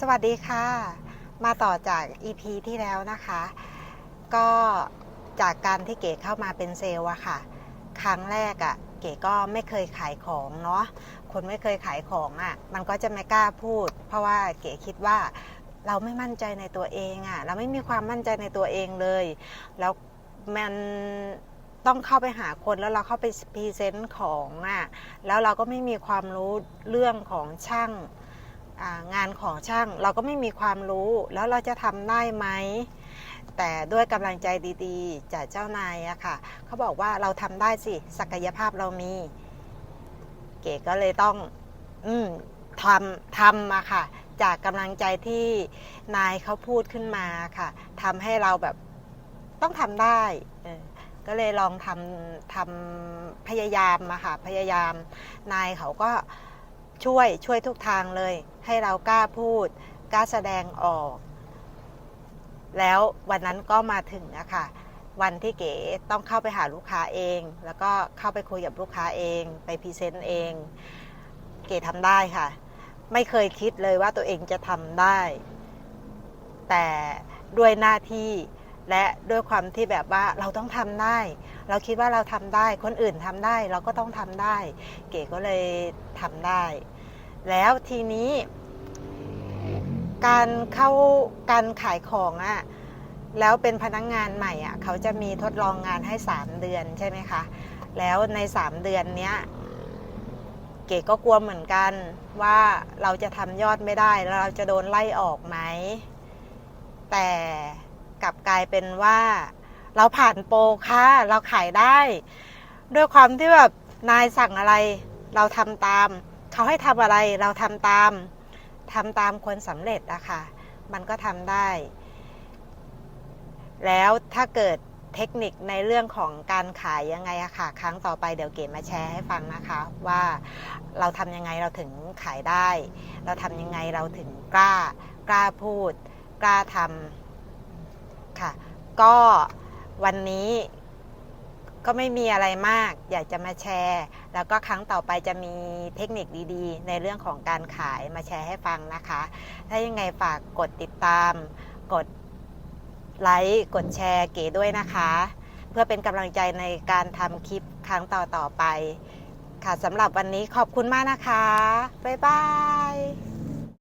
สวัสดีค่ะ มาต่อจาก EP ที่แล้วนะคะ ก็จากการที่เก๋เข้ามาเป็นเซลล์อะค่ะ ครั้งแรกอะเก๋ก็ไม่เคยขายของเนาะคนไม่เคยขายของอะมันก็จะไม่กล้าพูด เพราะว่าเก๋คิดว่าเราไม่มั่นใจในตัวเองอะเราไม่มีความมั่นใจในตัวเองเลย แล้วมันต้องเข้าไปหาคนแล้วเราเข้าไปพรีเซนต์ของอะแล้วเราก็ไม่มีความรู้เรื่องของช่าง งานของช่างเราก็ไม่มีความรู้ แล้วเราจะทำได้ไหมแต่ด้วยกำลังใจดีๆ จากเจ้านายอะค่ะ เขาบอกว่าเราทำได้สิ ศักยภาพเรามี เก๋ก็เลยต้อง อืมทำทำมาค่ะ จากกำลังใจที่นายเขาพูดขึ้นมาค่ะทำให้เราแบบต้องทำได้ก็เลยลองทำทำพยายามมาค่ะ พยายามนายเขาก็ ช่วยช่วยทุกทางเลย ให้เรากล้าพูดกล้าแสดงออก แล้ววันนั้นก็มาถึงอะค่ะวันที่เก๋ต้องเข้าไปหาลูกค้าเอง แล้วก็เข้าไปคุยกับลูกค้าเอง ไปพรีเซนต์เอง เก๋ทำได้ค่ะ ไม่เคยคิดเลยว่าตัวเองจะทำได้ แต่ด้วยหน้าที่ และด้วยความที่แบบว่าเราต้องทำได้ เราคิดว่าเราทำได้ คนอื่นทำได้ เราก็ต้องทำได้ เก๋ก็เลยทำได้ แล้วทีนี้ การเข้าการขายของอะ่ะแล้วเป็นพนักงงานใหม่อะ่ะเขาจะมีทดลองงานให้ 3 เดือนใช่ไหมคะ แล้วใน 3 เดือนเนี้ยเก๋ก็กลัวเหมือนกันว่าเราจะทำยอดไม่ได้แล้วเราจะโดนไล่ออกไหม แต่ ลับกลายเป็นว่า เราผ่านโปรค่ะ เราขายได้ ด้วยความที่แบบนายสั่งอะไร เราทำตาม เขาให้ทำอะไรเราทำตามทำตามคนสำเร็จอะค่ะ มันก็ทำได้ แล้วถ้าเกิดเทคนิคในเรื่องของการขายยังไงอะค่ะ ครั้งต่อไปเดี๋ยวเก๋มาแชร์ให้ฟังนะคะ ว่าเราทำยังไงเราถึงขายได้ เราทำยังไงเราถึงกล้ากล้าพูด กล้าทำ ค่ะ ก็วันนี้ก็ไม่มีอะไรมาก อยากจะมาแชร์ แล้วก็ครั้งต่อไปจะมีเทคนิคดีๆ ในเรื่องของการขายมาแชร์ให้ฟังนะคะ ถ้ายังไงฝากกดติดตาม กดไลค์กดแชร์เก๋ด้วยนะคะ เพื่อเป็นกำลังใจในการทำคลิปครั้งต่อๆไป ค่ะสำหรับวันนี้ขอบคุณมากนะคะ บ๊ายบาย